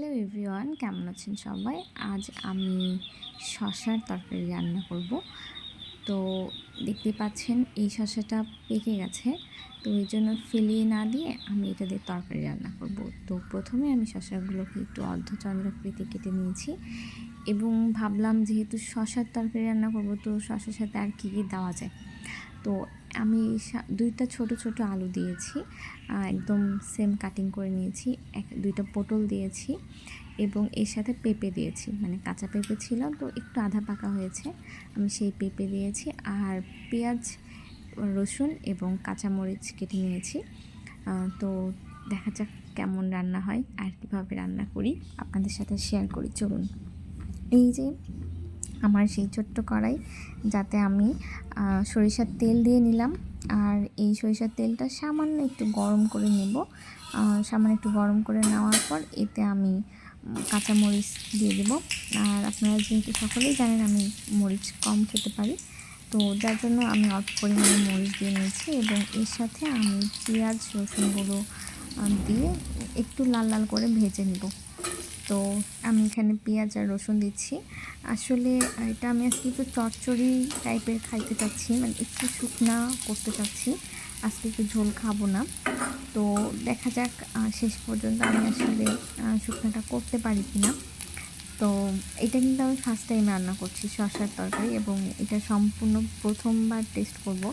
Hello everyone, কেমন আছেন সবাই? আজ আমি শশার তরকারি রান্না করব। তো দেখতে পাচ্ছেন, এই শশাটা পেকে গেছে। তো এই জন্য ফেলিয়ে না দিয়ে আমি এটা দিয়ে তরকারি রান্না করব। তো প্রথমে আমি শশাগুলোকে একটু অর্ধচন্দ্রাকৃতি কেটে নিয়েছি। এবং ভাবলাম যেহেতু শশার তরকারি রান্না করব, তো শশার সাথে আর কী কী দেওয়া যায়? তো আমি দুইটা ছোট ছোট আলু দিয়েছি একদম সেম কাটিং করে নিয়েছি, এক, দুইটা পটল দিয়েছি এবং এর সাথে পেঁপে দিয়েছি। মানে কাঁচা পেঁপে ছিল, তো একটু আধা পাকা হয়েছে, আমি সেই পেঁপে দিয়েছি আর পেঁয়াজ, রসুন এবং কাঁচামরিচ কেটে নিয়েছি। তো দেখা যাক কেমন রান্না হয় আর কীভাবে রান্না করি, আপনাদের সাথে শেয়ার করি, চলুন। এই যে আমার সেই ছোট্ট কড়াই, যাতে আমি সরিষার তেল দিয়ে নিলাম। আর এই সরিষার তেলটা সামান্য একটু গরম করে নেব। সামান্য একটু গরম করে নেওয়ার পর এতে আমি কাঁচামরিচ দিয়ে দেবো। আর আপনারা যেহেতু সকলেই জানেন আমি মরিচ কম খেতে পারি, তো যার জন্য আমি অল্প পরিমাণে মরিচ দিয়ে নিয়েছি এবং এর সাথে আমি পেঁয়াজ রসুনগুলো দিয়ে একটু লাল লাল করে ভেজে নেব। তো আমি এখানে পেঁয়াজ আর রসুন দিচ্ছি। আসলে এটা আমি আজকে একটু চচ্চড়ি টাইপের খাইতে চাচ্ছি মানে একটু শুকনা করতে চাচ্ছি। আজকে একটু ঝোল খাব না। তো দেখা যাক শেষ পর্যন্ত আমি আসলে শুকনাটা করতে পারি কি না তো এটা কিন্তু আমি ফার্স্ট টাইম রান্না করছি, শসার তরকারি এবং এটা সম্পূর্ণ প্রথমবার টেস্ট করব।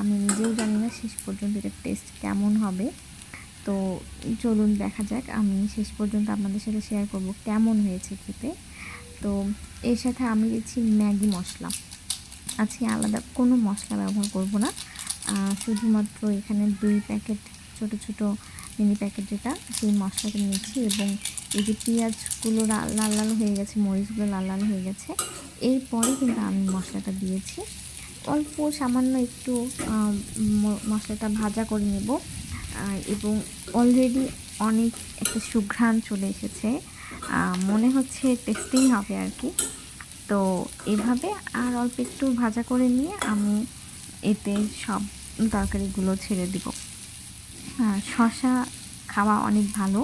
আমি নিজেও জানি না শেষ পর্যন্ত এটার টেস্ট কেমন হবে। তো চলুন দেখা যাক। আমি শেষ পর্যন্ত আপনাদের সাথে শেয়ার করব কেমন হয়েছে খেতে। তো এর সাথে আমি দিচ্ছি ম্যাগি মশলা। আজকে আলাদা কোনো মশলা ব্যবহার করব না। শুধুমাত্র এখানে দুই প্যাকেট, ছোট ছোট মিনি প্যাকেট যেটা, সেই মশলাটা নিয়েছি এবং এই যে পেঁয়াজগুলো লাল লাল হয়ে গেছে, মরিচগুলো লাল লাল হয়ে গেছে, এরপরে কিন্তু আমি মশলাটা দিয়েছি। অল্প সামান্য একটু মশলাটা ভাজা করে নেব। এবং অলরেডি অনেক একটা সুঘ্রাণ চলে এসেছে। মনে হচ্ছে টেস্টিং হবে আর কি। তো এভাবে আর অল্প একটু ভাজা করে নিয়ে আমি এতে সব তরকারিগুলো ছেড়ে দিব। শশা খাওয়া অনেক ভালো।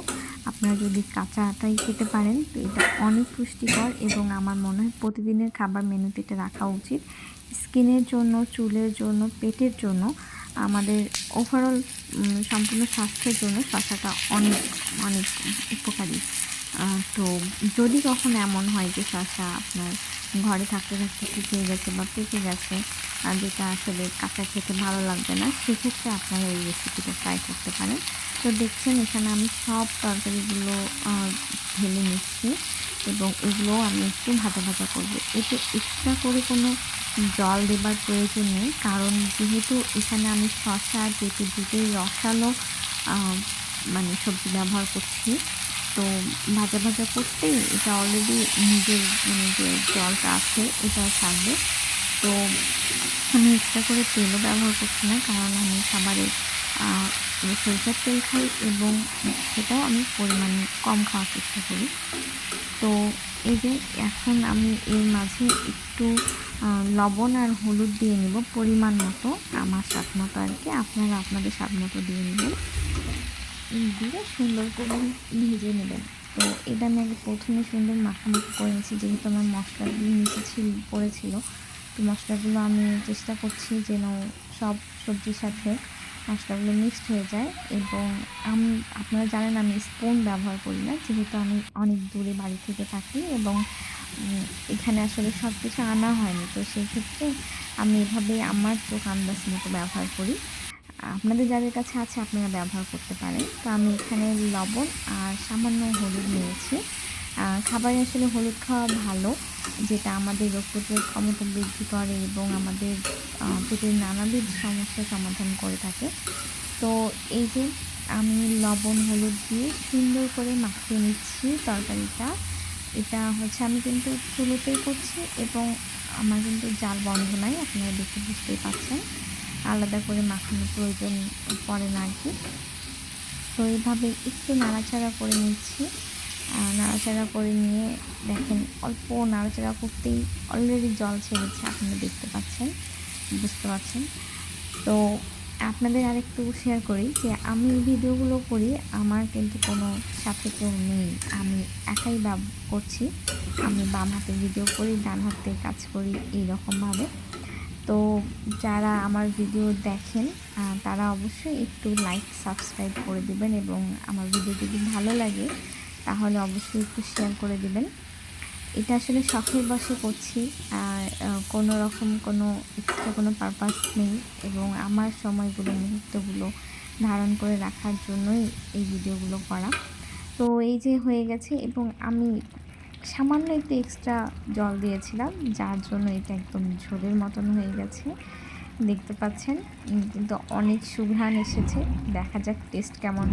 আপনারা যদি কাঁচা আটাই খেতে পারেন, তো এটা অনেক পুষ্টিকর এবং আমার মনে হয় প্রতিদিনের খাবার মেনুতে এটা রাখা উচিত। স্কিনের জন্য, চুলের জন্য, পেটের জন্য আমাদের ওভারঅল সম্পূর্ণ স্বাস্থ্যের জন্য শশাটা অনেক অনেক উপকারী। তো যদি কখনো এমন হয় যে শশা আপনার ঘরে থাকতে থাকতে শুকিয়ে গেছে বা পেকে গেছে যেটা আসলে কাঁচা খেতে ভালো লাগবে না, সেক্ষেত্রে আপনারা এই রেসিপিটা ট্রাই করতে পারেন। তো দেখছেন, এখানে আমি সব তরকারিগুলো ঢেলে নিচ্ছি এবং এগুলো আমি একটু ভাজা ভাজা করব। এতে এক্সট্রা করে কোনো জল দেবার প্রয়োজন নেই, কারণ যেহেতু এখানে আমি শশা পেঁপে দুটোই রসালো মানে সবজি ব্যবহার করছি, তো ভাজা ভাজা করতেই এটা অলরেডি নিজের মানে যে জলটা আছে এটাও থাকবে তো আমি এক্সট্রা করে তেলও ব্যবহার করছি না, কারণ আমি খাবারে আহ, সরিষার তেল খাই এবং সেটাও আমি পরিমাণে কম খাওয়ার চেষ্টা করি। তো এই যে এখন আমি এর মাঝে একটু লবণ আর হলুদ দিয়ে নেব পরিমাণ মতো। আমার স্বাদ মতো আর কি। আপনারা আপনাদের স্বাদ মতো দিয়ে নেবেন। দিয়ে সুন্দর করে ভেজে নেবেন। তো এটা আমি আগে প্রথমে সুন্দর মাখামাখি করে নিয়েছি। যেহেতু আমার মশলাগুলো নিচে ছিল পড়েছিল তো মশলাগুলো আমি চেষ্টা করছি যেন সব সবজির সাথে মশলাগুলো মিক্সড হয়ে যায় এবং আমি, আপনারা জানেন আমি স্পুন ব্যবহার করি না, যেহেতু আমি অনেক দূরে বাড়ি থেকে থাকি এবং এখানে আসলে সব কিছু আনা হয়নি। তো সেই ক্ষেত্রে আমি এভাবে আমার চোখ আন্দাজ মতো ব্যবহার করি। আপনাদের যাদের কাছে আছে, আপনারা ব্যবহার করতে পারেন। তো আমি এখানে লবণ আর সামান্য হলুদ নিয়েছি। খাবারে আসলে হলুদ খাওয়া ভালো, যেটা আমাদের রোগ প্রতিরোধ ক্ষমতা বৃদ্ধি করে এবং আমাদের পেটের নানাবিধ সমস্যার সমাধান করে থাকে। তো এই যে আমি লবণ, হলুদ দিয়ে সুন্দর করে মাখিয়ে নিচ্ছি তরকারিটা। এটা হচ্ছে, আমি কিন্তু চুলোতেই করছি এবং আমার কিন্তু জাল বন্ধ নাই, আপনারা দেখে বুঝতেই পারছেন। আলাদা করে মাখানোর প্রয়োজন পড়ে না আর কি। তো এইভাবে একটু নাড়াচাড়া করে নিচ্ছি। নাড়াচাড়া করে নিয়ে দেখেন অল্প নাড়াচাড়া করতেই অলরেডি জল ছেড়েছে, আপনারা দেখতে পাচ্ছেন, বুঝতে পারছেন। তো আপনাদের আরেকটু শেয়ার করি যে আমি ভিডিওগুলো করি, আমার কিন্তু কোনো সাথে কেউ নেই। আমি একাই বা করছি, আমি বাম হাতে ভিডিও করি, ডান হাতে কাজ করি এইরকমভাবে। তো যারা আমার ভিডিও দেখেন তারা অবশ্যই একটু লাইক সাবস্ক্রাইব করে দিবেন এবং আমার ভিডিও যদি ভালো লাগে তাহলে অবশ্যই একটু শেয়ার করে দেবেন। এটা আসলে শখের বসে করছি, আর কোনো রকম কোনো এক্সট্রা কোনো পারপাস নেই এবং আমার সময়গুলো, মুহূর্তগুলো ধারণ করে রাখার জন্যই এই ভিডিওগুলো করা। তো এই যে হয়ে গেছে এবং আমি সামান্য একটু এক্সট্রা জল দিয়েছিলাম, যার জন্য এটা একদম ঝোলের মতন হয়ে গেছে। দেখতে পাচ্ছেন, কিন্তু অনেক সুঘ্রাণ এসেছে। দেখা যাক টেস্ট কেমন হয়।